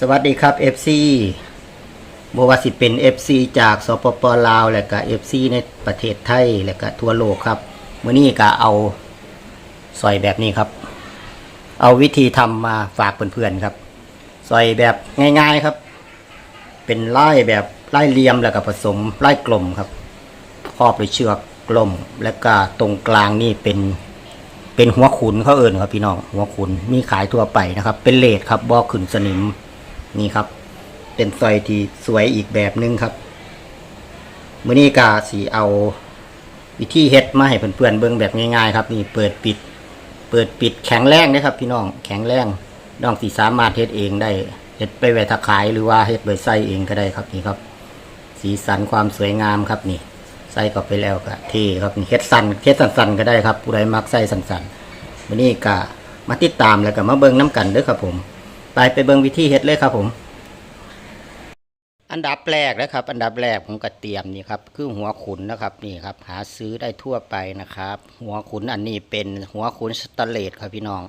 สวัสดีครับ FC บว่าสิเป็น FC จากสปปลาว และก็ FC ในประเทศไทย และก็ทั่วโลกครับมื้อนี้ก็เอาซอยแบบนี้ครับ เอาวิธีทำมาฝากเพื่อนๆครับซอยแบบง่ายๆครับ เป็นไล่แบบไล่เลี่ยมแล้วก็ผสมไล่กลมครับครอบด้วยเชือกกลม แล้วก็ตรงกลางนี่เป็นเป็นหัวขุนเขาเอิญครับพี่น้องหัวขุนมีขายทั่วไปนะครับ เป็นเลดครับบอกขึ้นสนิม นี่ครับ เป็นซอยที่สวยอีกแบบหนึงครับมื่อนี้กาสีเอาวิธีเฮ็ดมาให้เพื่อนๆเบิ่งแบบง่ายๆ ครับ นี่เปิดปิด เปิดปิดแข็งแรงนะครับ พี่น้องแข็งแรงน้องสีสามารถเฮ็ดเองได้เฮ็ดไปไว้ถ้าขายหรือว่าเฮ็ดไว้ใส่เองก็ได้ครับนี่ครับ สีสันความสวยงามครับนี่ใส่เข้าไปแล้วก็เท่ครับนี่เฮ็ดสั้นเฮ็ดสั้นๆก็ได้ครับ ผู้ใดมักใส่สั้นๆวันนี้ก็มาติดตามแล้วก็มาเบิ่งน้กันเด้อครับผม ไปไปเบิงวิธีเฮ็ดเลยครับผม อันดับแรกนะครับ อันดับแรกผมก็เตรียมนี่ครับ คือหัวขุนนะครับนี่ครับ หาซื้อได้ทั่วไปนะครับ หัวขุนอันนี้เป็นหัวขุนสแตนเลสครับพี่น้อง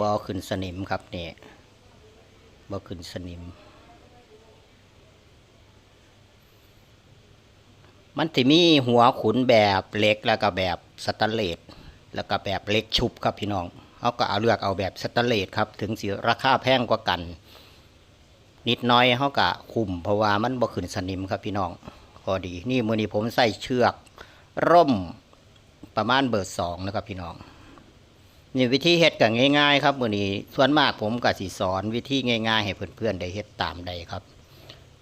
บอขึ้นสนิมครับนี่บอขึ้นสนิม มันจะมีหัวขุนแบบเล็กแล้วก็แบบสแตนเลสแล้วก็แบบเล็กชุบครับพี่น้อง เขาก็เอาเลือกเอาแบบสแตนเลสครับ ถึงสิราคาแพงกว่ากัน นิดน้อยเขาก็คุมเพราะว่ามันบ่ขึ้นสนิมครับพี่น้องพอดี นี่มือนี้ผมใส่เชือก ร่มประมาณเบอร์สองนะครับพี่น้องนี่วิธีเฮ็ดก็ง่ายๆครับมือนี้ส่วนมากผมก็สิสอนวิธีง่ายๆ ให้เพื่อนๆได้เฮ็ดตามได้ครับ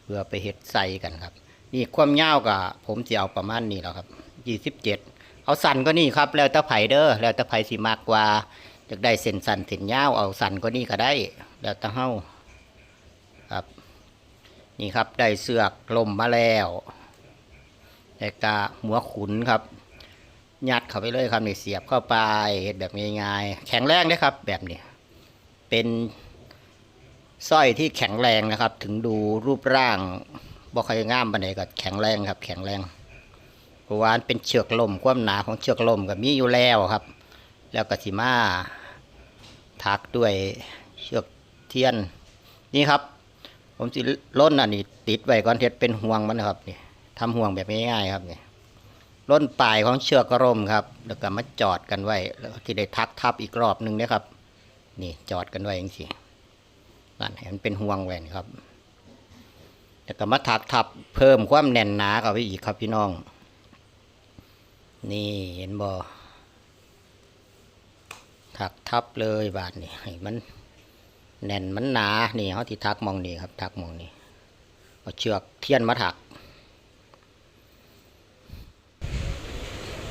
เพื่อไปเฮ็ดใส่กันครับ นี่ความยาวกับผมจะเอาประมาณนี้แล้วครับยี่สิบเจ็ดเอาสั้นก็นี่ครับ แล้วแต่ไผเด้อแล้วแต่ไผสิมากกว่า อยากได้เส้นสันเส้นยาวเอาสันก็นี่ก็ได้แล้วต่เฮาครับ นี่ครับได้เสือกลมมาแล้วแล้วก็หัวขุนครับ ยัดเข้าไปเลยครับนี่เสียบเข้าไปเฮ็ดแบบง่ายๆแข็งแรงนะครับ แบบนี้เป็นสร้อยที่แข็งแรงนะครับ ถึงดูรูปร่างบ่ค่อยงามปานใดก็แข็งแรงครับ แข็งแรงเพราะว่านเป็นเชือกลมความหนาของเชือกลมก็มีอยู่แล้วครับ แล้วก็สิมา ถักด้วยเชือกเทียนนี่ครับ ผมสิล้นอันนี้ติดไว้ก่อนเท็ดเป็นห่วงมันนะครับนี่ทำห่วงแบบง่ายๆครับนี่ล้นปลายของเชือกร่มครับ แล้วก็มาจอดกันไว้ แล้วก็ที่ได้ทักทับอีกรอบหนึงนะครับ นี่จอดกันไว้อย่างสินั่นเห็นเป็นห่วงไว้นี่ครับแล้วก็มาถักทับเพิ่มความแน่นหนาเข้าไปอีกครับพี่น้อง นี่เห็นบ่ ถักทับเลยบาทนี่ให้มันแน่นมันหนา นี่เขาที่ทักมองนี่ครับ ทักมองนี่เอาเชือกเทียนมาถัก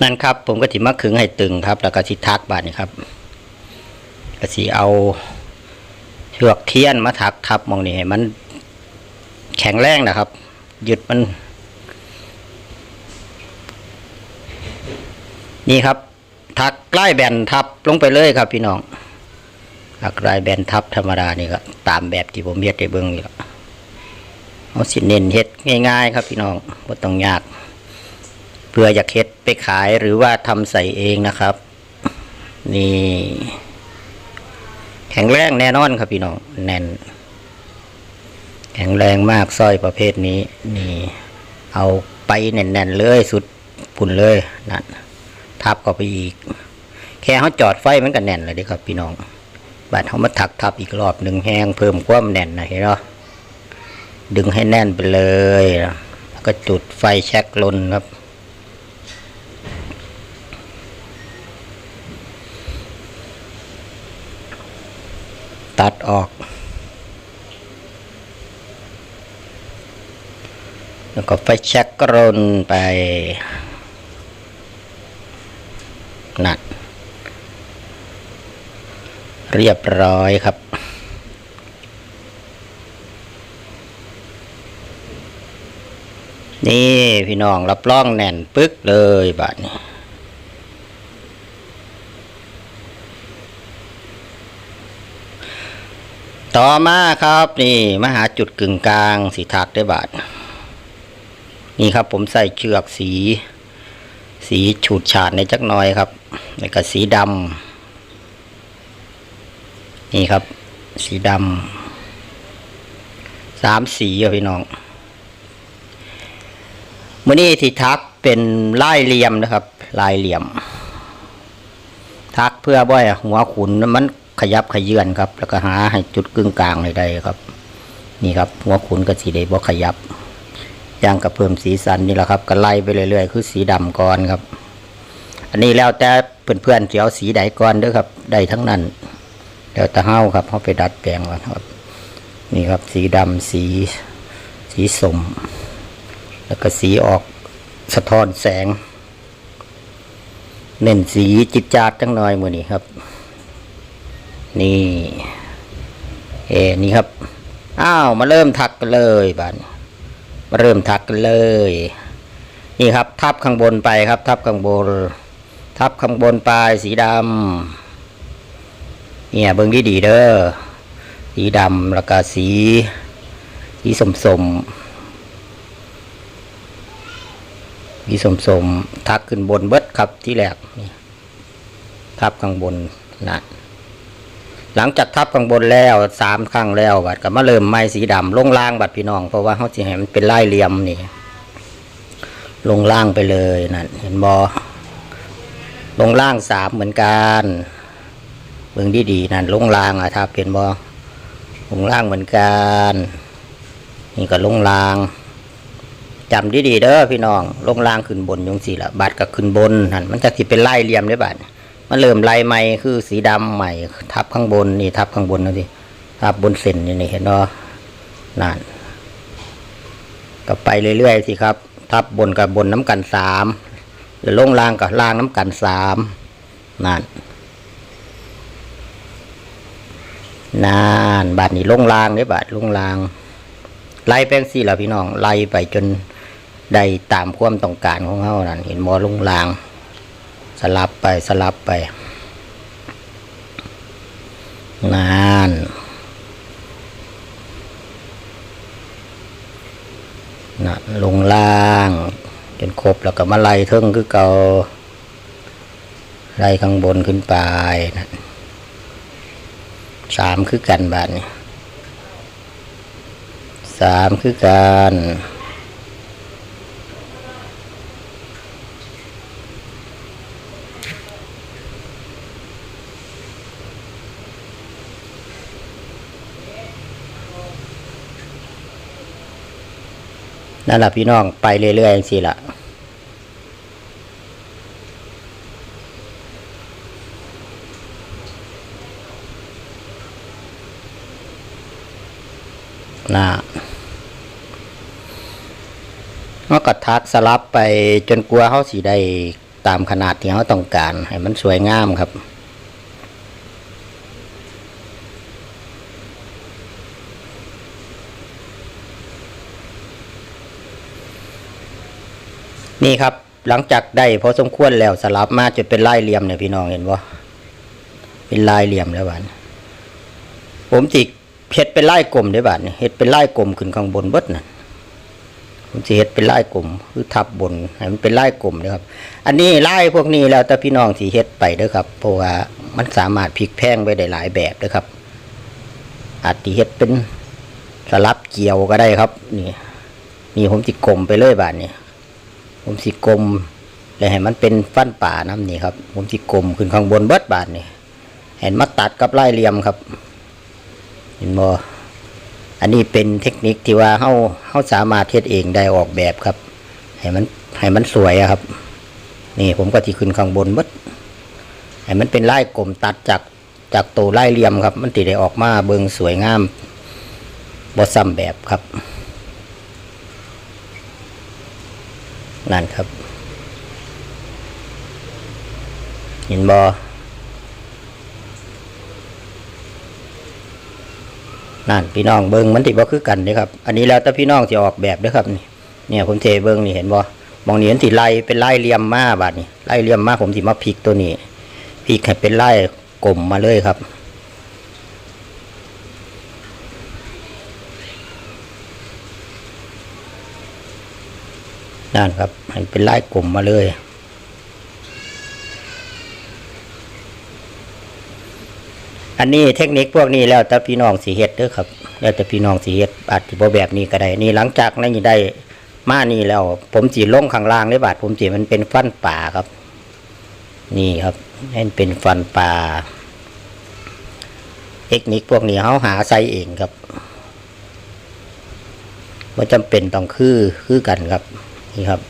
นั่นครับ ผมก็ถิมาขึงให้ตึงครับ แล้วก็สิทักบาทนี่ครับก็สิเอาเชือกเทียนมาถักทับมองนี่ให้มันแข็งแรงนะครับหยุดมันนี่ครับทักไล่แบนทับ ลงไปเลยครับ พี่น้องทักไล่แบนทับธรรมดานี่ก็ตามแบบที่ผมเฮ็ดได้เบิ่งนี่ละเอาสิเน้นเฮ็ดง่าย ๆ ครับ พี่น้องบ่ต้องยากเพื่ออยากเฮ็ดไปขายหรือว่าทำใส่เองนะครับ นี่ แข็งแรงแน่นอนครับพี่น้องแน่น แข็งแรงมากสร้อยประเภทนี้ นี่ เอาไปแน่นๆเลยสุดพุ่นเลยนั่นทับเข้าไปอีก แค่เขาจอดไฟมันก็แน่นเลยเด้ครับ พี่น้องบัดเขามาถักทับอีกรอบหนึ่งแห้งเพิ่มความแน่นนะเห็นเนาะดึงให้แน่นไปเลยแล้วก็จุดไฟแช็กลนครับตัดออก แล้วก็ไฟแช็กกรนไป นั่น เรียบร้อยครับ นี่พี่น้องรับรองแน่นปึ๊กเลยบาทนี้ต่อมาครับนี่มาหาจุดกึ่งกลางสีทักได้บาทนี่ครับผมใส่เชือกสี สีฉูดฉาดในจักน่อยครับแล้วก็สีดำ นี่ครับ สีดำสามสีอะพี่น้องมื่อนี้ที่ทักเป็นลายเหลี่ยมนะครับ ลายเหลี่ยม ทักเพื่อบ่อยหัวขุนมันขยับขยื่นครับ แล้วก็หาให้จุดกึ่งกลางเลยได้ครับ นี่ครับ หัวขุนกับสีแดงบ่ขยับย่างกับเพิ่มสีสันนี่แหละครับก็ไล่ไปเรื่อยๆ คือสีดำก่อนครับ อันนี้แล้วแต่เพื่อนๆเสียวสีใดก่อนเด้อครับ ได้ทั้งนั้น แล้วต่เฮาครับเฮาไปดัดแปลงก่อนครับ นี่ครับสีดำสีสีสม แล้วก็สีออกสะท้อนแสง เน้นสีจิตจาดจังหน่อยมือนี้ครับ นี่เอนี่ครับ อ้าวมาเริ่มทักกันเลยบ้านมาเริ่มทักกันเลย นี่ครับ ทับข้างบนไปครับ ทับข้างบน ทับข้างบนไปสีดำ เนี่ยเบิ้งดีดีเด้อสีดำแล้วก็สีสีสมสมสีสมสมทักขึ้นบนเบิดครับที่แรกนี่ทับข้างบนนะหลังจากทับข้างบนแล้วสามครั้งแล้วบัดก็มาเริ่มไม้สีดำลงล่างบัดพี่น้อง เพราะว่าเขาจะให้มันเป็นลายเหลี่ยมนี่ลงล่างไปเลยนั่นเห็นบอลงล่างสามเหมือนกัน บิ่งดีๆนั่นลงล่างอะทับเห็นบอลงล่างเหมือนกันนี่ก็ลงล่างจำดีๆเด้อพี่น้องลงล่างขึ้นบนยงสีละบาดก็ขึ้นบนนั่นมันจะสิเป็นไล่เหลี่ยมได้บาดมันเริ่มไล่ใหม่คือสีดำใหม่ ทับข้างบนนี่ทับข้างบนนะสิทับบนเส้นนี่นี่เห็นเนาะนั่นก็ไปเรื่อยๆสิครับ ทับบนกับบนน้ำกันสามหรือลงล่างกับล่างน้ำกันสามนั่น นานบาทนี้ลงลางเด้บาทลงลาง ไล่แป้งสี่ละพี่น้อง ไล่ไปจนได้ตามความต้องการของเขานั่นเห็นมอลงลาง สลับไปสลับไป นานนะลงล่าง จนครบแล้วก็มาไล่เทิงคือเกาไล่ข้างบนขึ้นไปนะ สามคือกันบาทนี่สามคือกันนั่นแหละพี่น้องไปเรื่อยๆสิละ นะเขาก็ทักสลับไปจนกลัวเขาสีได้ตามขนาดที่เขาต้องการ ให้มันสวยงามครับนี่ครับหลังจากได้พอสมควรแล้วสลับมาจนเป็นลายเหลี่ยมเนี่ยพี่น้องเห็นบ่เป็นลายเหลี่ยมแล้วบ้านผมจิก เฮ็ดเป็นไลายกลมได้บ้านนี่เฮ็ดเป็นไลายกลมขึ้นข้างบนเบิดน่ะผมสิเฮ็ดเป็นไลายกลมคือทับบนให้มันเป็นไลายกลมนะครับ อันนี้ไลายพวกนี้แล้วแต่พี่น้องสิเฮ็ดไปเด้อครับ เพราะว่ามันสามารถพลิกแพงไปได้หลายแบบเด้อครับ อาจสิเฮ็ดเป็นสลับเกี่ยวก็ได้ครับ นี่นี่ผมสิกลมไปเลยบ้านนี่ผมสิกลมแล้วให้มันเป็นฟันป่าน้ำนี่ครับ ผมสิกลมขึ้นข้างบนเบิดบานนี่เห็นมาตัดกับไลายเหลี่ยมครับ เห็นบ่อันนี้เป็นเทคนิคที่ว่าเฮาเฮาสามารถเฮ็ดเองได้ออกแบบครับ ให้มันให้มันสวยครับ นี่ผมก็ที่ขึ้นข้างบนเบิดให้มันเป็นลายกลมตัดจากจากตัวลายเหลี่ยมครับ มันติได้ออกมาเบิงสวยงามบ่ซ้ำแบบครับ นั่นครับ เห็นบอ นั่นพี่น้องเบิงมันติบ่คือกันเด้ครับ อันนี้แล้วแต่พี่น้องจะออกแบบเด้อครับนี่เนี่ยผมเทเบิงนี่เห็นบอมองนี่เห็นสิไล่เป็นไล่เหลี่ยมมาบาดนี่ไล่เหลี่ยมมาผมสิมาพลิกตัวนี้พลิกให้เป็นไล่กลมมาเลยครับนั่นครับให้เป็นไล่กลมมาเลย อันนี้เทคนิคพวกนี้แล้วแต่พี่น้องสีเฮ็ดเด้อครับ แล้วแต่พี่น้องสิเฮ็ดอาจสิบ่แบบนี้ก็ได้นี่หลังจากนั้นนี่ได้มานี่แล้ว ผมสิลงข้างล่างได้บาดผมสิมันเป็นฟันป่าครับ นี่ครับนั่นเป็นฟันปลาเทคนิคพวกนี้เขาหาใส่เองครับว่าจำเป็นต้องคือคือกันครับ นี่ครับ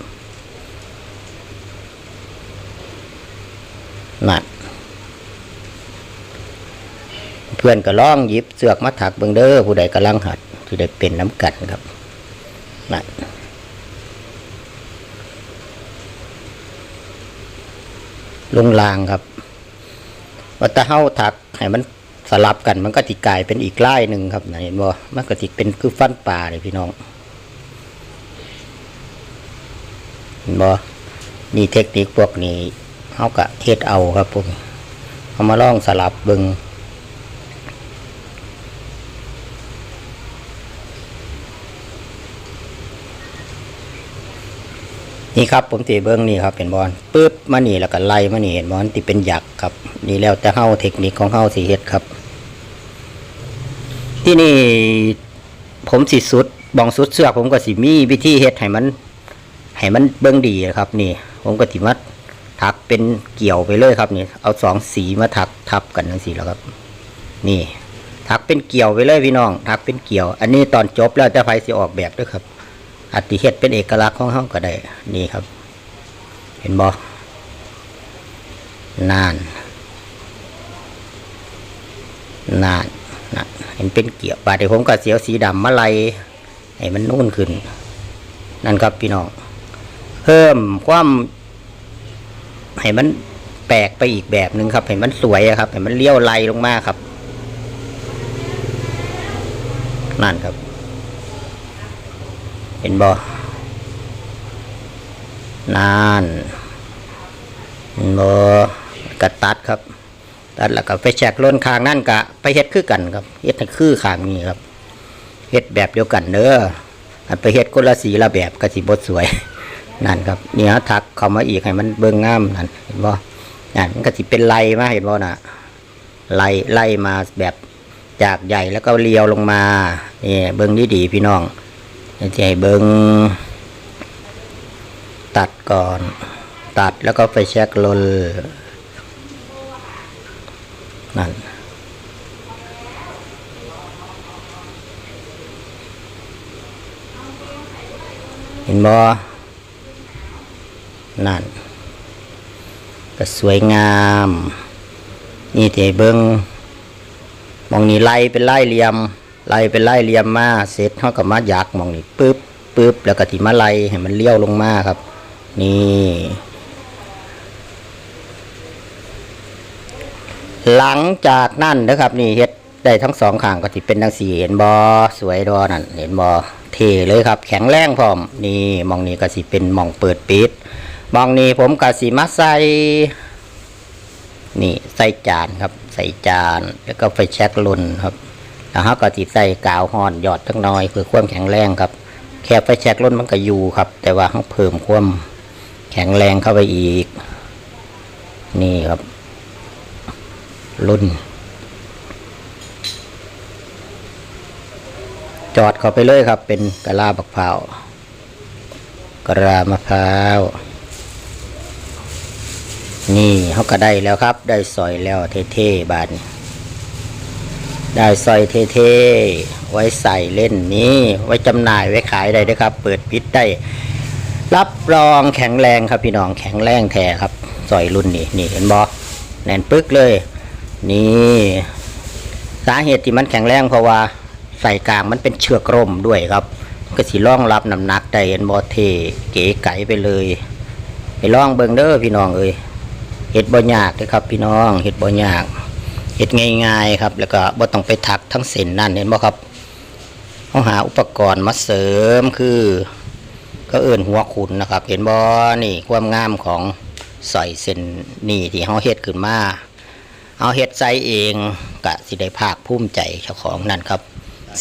นั่น เพื่อนก็ล่องหยิบเสือกมาถักเบิงเด้อผู้ใดกำลังหัดที่ได้เป็นน้ำกันครับนั่นลงรางครับวัตะเฮาถักให้มันสลับกันมันก็ติกลายเป็นอีกลายหนึ่งครับนะเห็นบ่มันก็ติเป็นคือฟันปลาเลยพี่น้องเห็นบ่นี่เทคนิคพวกนี้เฮาก็เฮ็ดเอาครับพวกเอามาล่องสลับเบิง นี่ครับผมตีเบิ้งนี่ครับเห็นบอลปึ๊บมานี่แล้วก็ไล่มานี่เห็นบอลตีเป็นหยักครับ นี่แล้วแต่เฮาเทคนิคของเฮาสิเฮ็ดครับ ที่นี่ผมสิสุดบองสุดเสือกผมก็สิมีวิธีเฮ็ดให้มันให้มันเบิ้งดีอะครับ นี่ ผมก็สิมาถักเป็นเกี่ยวไปเลยครับนี่เอาสองสีมาถักทับกันทั้งสีแล้วครับ นี่ถักเป็นเกี่ยวไปเลยพี่น้องถักเป็นเกี่ยว อันนี้ตอนจบแล้วจะไฟสิออกแบบด้วยครับ อัติเฮ็ดเป็นเอกลักษณ์ของเฮาก็ได้ นี่ครับ เห็นบ่นานนานนะเห็นเป็นเกี่ยวบาดเดี๋ยวผมก็เสียวสีดำมาไลให้มันนุ่นขึ้น นั่นครับพี่น้อง เพิ่มความให้มันแปลกไปอีกแบบหนึ่งครับ ให้มันสวยครับ ให้มันเลี้ยวไลลงมาครับ นั่นครับ เห็นบ่นานเห็นบ่กระตัดครับ ตัดแล้วก็ไปแชกล้นคางนั่นกะไปเฮ็ดคือกันครับเฮ็ดให้คือคางนี้ครับเฮ็ดแบบเดียวกันเด้อไปเฮ็ดคนละสีละแบบกสิบ่สวยนั่นครับเนี่ยทักเข้ามาอีกให้มันเบิ่งงามนั่นเห็นบ่นั่นกสิเป็นไล่มาเห็นบ่น่ะไล่ไล่มาแบบจากใหญ่แล้วก็เลียวลงมานี่เบิ่งดีๆพี่น้อง จะให้เบิงตัดก่อน ตัดแล้วก็ไปเช็คลนนั่นเห็นบ่นั่น ก็สวยงาม นี่ที่ให้เบิงมองนี่ไล่เป็นไล่เหลี่ยม ไล่เป็นไล่เหลี่ยมมาเสร็จเขาก็มายักมองนี่ปึ๊บปึ๊บแล้วก็ติมาไล่ให้มันเลี้ยวลงมาครับ นี่หลังจากนั่นนะครับ นี่เฮ็ดได้ทั้งสองข้างก็ติเป็นทั้งสี่เห็นบอสวยดอนั่นเห็นบอเทเลยครับ แข็งแรงพร้อม นี่มองนี่ก็สิเป็นมองเปิดปิดมองนี่ผมก็สิมาใส่นี่ใส่จานครับ ใส่จาน แล้วก็ไฟแช็กลุนครับ แล้วเขาก็ติใส่กาวห่อนหยอดทั้งน้อยเพื่อความแข็งแรงครับ แค่ไฟแช็กลุนมันก็อยู่ครับ แต่ว่าเขาเพิ่มความแข็งแรงเข้าไปอีก นี่ครับ รุ่น จอดเข้าไปเลยครับ เป็นกะลาบักพร้าวกะลามะพร้าว นี่เขาก็ได้แล้วครับ ได้สอยแล้วเท่ๆบาดน ได้สอยเท่ๆ ไว้ใส่เล่นนี้ ไว้จำหน่ายไว้ขายได้ด้วยครับ เปิดปิดได้ รับรองแข็งแรงครับพี่น้องแข็งแรงแท้ครับสอยรุ่นนี้นี่เห็นบอแน่นปึกเลย นี่สาเหตุที่มันแข็งแรงเพราะว่าใส่กลางมันเป็นเชือกร่มด้วยครับ ก็สิร่องรับน้ำหนักได้เห็นบอเทเก๋ไก๋ไปเลย ไปลองเบิงเด้อพี่น้องเอ้ยเห็ดบ่ยากเลยครับพี่น้องเห็ดบ่ยาก เห็ดง่ายๆครับ แล้วก็บ่ต้องไปถักทั้งเส้นนั่นเห็นบ่ครับต้องหาอุปกรณ์มาเสริมคือก็เอื่นหัวขุนนะครับ เห็นบ่นี่ความงามของสอยเส้นนี่ที่เฮาเฮ็ดขึ้นมาเอาเฮ็ดใส่เองกะสิได้ภาคภูมิใจเจ้าของนั่นครับ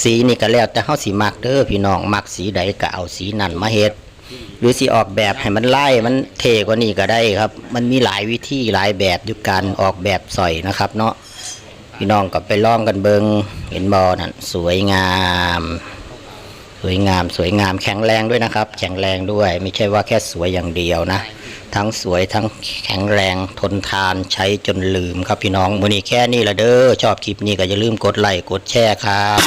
สีนี่ก็แล้วแต่เฮาสิมักเด้อพี่น้องมักสีใดก็เอาสีนั่นมาเฮ็ดหรือสิออกแบบให้มันไล่มันเทกว่านี้ก็ได้ครับ มันมีหลายวิธีหลายแบบอยู่การออกแบบสอยนะครับ เนาะ พี่น้องก็ไปล่องกันเบิงเห็นบอนั่นสวยงาม สวยงามสวยงามแข็งแรงด้วยนะครับ แข็งแรงด้วย ไม่ใช่ว่าแค่สวยอย่างเดียวนะ ทั้งสวยทั้งแข็งแรงทนทานใช้จนลืมครับพี่น้องมือนี้แค่นี้ละเด้อชอบคลิปนี้ก็อย่าลืมกดไลค์กดแชร์ครับ